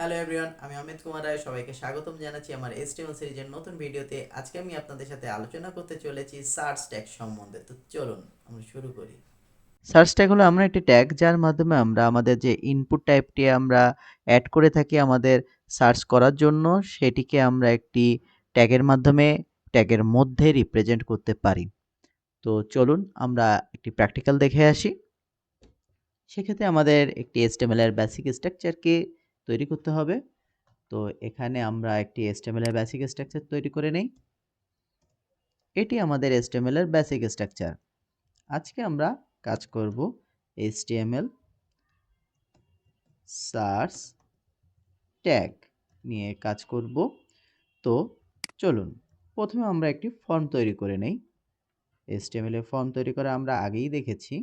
Hello everyone আমি অমিত কুমার রায়, সবাইকে স্বাগতম জানাচ্ছি আমার এসটিএমএল সিরিজের নতুন ভিডিওতে। আজকে আমি আপনাদের সাথে আলোচনা করতে চলেছি সার্চ ট্যাগ সম্বন্ধে। তো চলুন, আমরা শুরু করি। সার্চ ট্যাগ হলো আমরা একটি ট্যাগ যার মাধ্যমে আমরা আমাদের যে ইনপুট টাইপটি আমরা অ্যাড করে থাকি আমাদের সার্চ করার জন্য, সেটিকে আমরা একটি ট্যাগের মাধ্যমে ট্যাগের মধ্যে রিপ্রেজেন্ট করতে পারি। তো চলুন, আমরা একটি প্র্যাকটিক্যাল দেখে আসি। সেক্ষেত্রে আমাদের একটি এর বেসিক স্ট্রাকচারকে তৈরি করতে হবে। তো এখানে আমরা একটি এর বেসিক স্ট্রাকচার তৈরি করে নেই। এটি আমাদের এর বেসিক স্ট্রাকচার আজকে আমরা কাজ করব HTML সার্চ ট্যাগ নিয়ে কাজ করব। তো চলুন, প্রথমে আমরা একটি ফর্ম তৈরি করে নেই। এর ফর্ম তৈরি করা আমরা আগেই দেখেছি।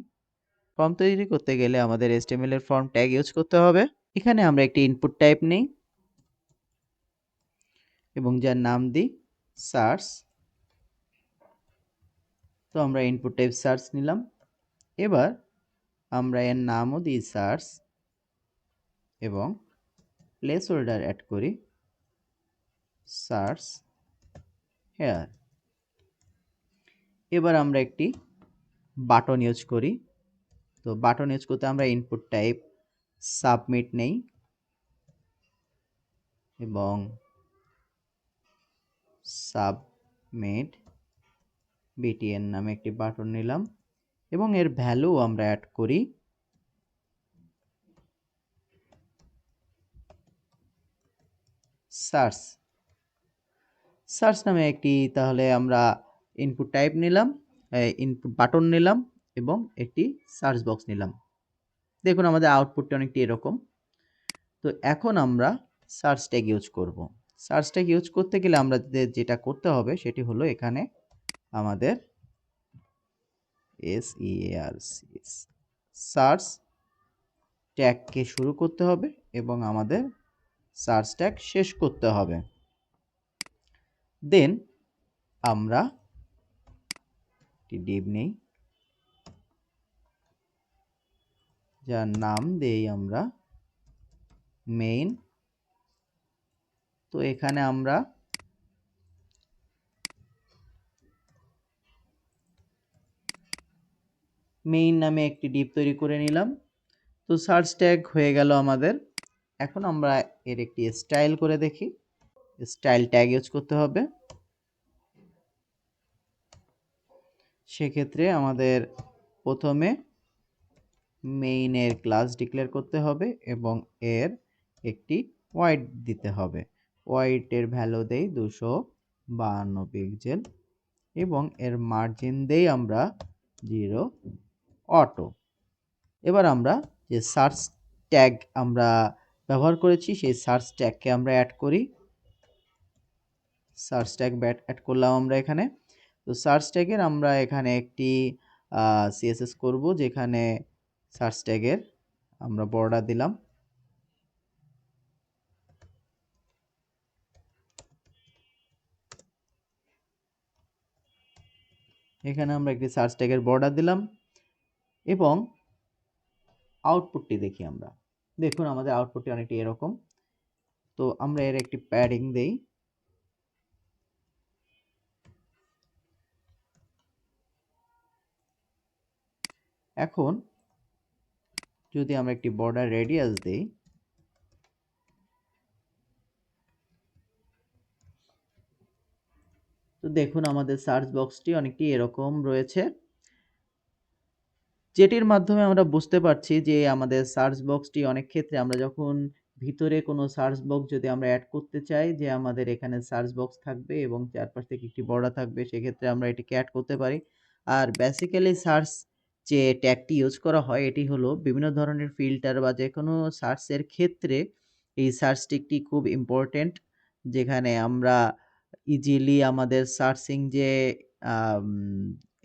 ফর্ম তৈরি করতে গেলে আমাদের এর ফর্ম ট্যাগ ইউজ করতে হবে। এখানে আমরা একটি ইনপুট টাইপ নেই, এবং যার নাম দিই সার্চ তো আমরা ইনপুট টাইপ সার্চ নিলাম। এবার আমরা এর নামও দিই সার্চ এবং প্লেস হোল্ডার অ্যাড করি সার্চ হেয়ার এবার আমরা একটি বাটন ইউজ করি। তো বাটন ইউজ করতে আমরা ইনপুট টাইপ সাবমিট নেই এবং সাবমিট বিটিএন নামে একটি বাটন নিলাম এবং এর ভ্যালু আমরা অ্যাড করি সার্চ। সার্চ নামে একটি তাহলে আমরা ইনপুট টাইপ নিলাম ইনপুট বাটন নিলাম এবং একটি সার্চ বক্স নিলাম। দেখুন, আমাদের আউটপুটটা অনেকটি এরকম। তো এখন আমরা সার্চ ট্যাগ ইউজ করব। সার্চ ট্যাগ ইউজ করতে গেলে আমরা যেটা করতে হবে, সেটি হলো এখানে আমাদের এস আর সার্চ ট্যাগকে শুরু করতে হবে এবং আমাদের সার্চ ট্যাগ শেষ করতে হবে। দেন আমরা ডিভ নেই। যার নাম দেই আমরা মেইন তো এখানে আমরা মেইন নামে একটি ডিপ তৈরি করে নিলাম। তো সার্চ ট্যাগ হয়ে গেল আমাদের। এখন আমরা এর একটি স্টাইল করে দেখি। স্টাইল ট্যাগ ইউজ করতে হবে। সেক্ষেত্রে আমাদের প্রথমে মেইনের ক্লাস ডিক্লেয়ার করতে হবে এবং এর একটি ওয়াইড দিতে হবে। ওয়াইটের ভ্যালু দেই দুশো বাহান্ন পিক্সেল এবং এর মার্জিন দেই আমরা জিরো অটো এবার আমরা যে সার্চ ট্যাগ আমরা ব্যবহার করেছি, সেই সার্চ ট্যাগকে আমরা অ্যাড করি। সার্চ ট্যাগ ব্যাট অ্যাড করলাম আমরা এখানে। তো সার্চ ট্যাগের আমরা এখানে একটি সিএসএস করব, যেখানে সার্চ ট্যাগের আমরা বর্ডার দিলাম। এখানে আমরা একটি সার্চ ট্যাগের বর্ডার দিলাম এবং আউটপুটটি দেখি আমরা। দেখুন, আমাদের আউটপুটটি অনেকটি এরকম। তো আমরা এর একটি প্যাডিং দেই। এখন যদি আমরা একটি বর্ডার রেডিয়াস দেই, তো দেখুন আমাদের সার্চ বক্সটি অনেকটি এরকম রয়েছে। যেটির মাধ্যমে আমরা বুঝতে পারছি যে আমাদের সার্চ বক্সটি অনেক ক্ষেত্রে আমরা যখন ভিতরে কোনো সার্চ বক্স যদি আমরা অ্যাড করতে চাই যে আমাদের এখানে সার্চ বক্স থাকবে এবং চারপাশ থেকে একটি বর্ডার থাকবে, সেক্ষেত্রে আমরা এটিকে অ্যাড করতে পারি। আর বেসিক্যালি সার্চ যে ট্যাগটি ইউজ করা হয়, এটি হলো বিভিন্ন ধরনের ফিল্টার বা যে কোনো সার্চের ক্ষেত্রে এই সার্চ টিকটি খুব ইম্পর্টেন্ট যেখানে আমরা ইজিলি আমাদের সার্চিং যে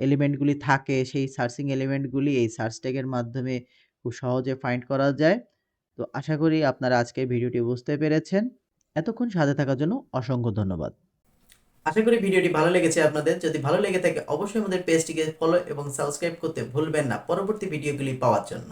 এলিমেন্টগুলি থাকে, সেই সার্চিং এলিমেন্টগুলি এই সার্চ ট্যাগের মাধ্যমে খুব সহজে ফাইন্ড করা যায়। তো আশা করি আপনারা আজকের ভিডিওটি বুঝতে পেরেছেন। এতক্ষণ সাথে থাকার জন্য অসংখ্য ধন্যবাদ। আশা করি ভিডিওটি ভালো লেগেছে আপনাদের। যদি ভালো লেগে থাকে, অবশ্যই আমাদের পেজটিকে ফলো এবং সাবস্ক্রাইব করতে ভুলবেন না। পরবর্তী ভিডিওগুলি পাওয়ার জন্য।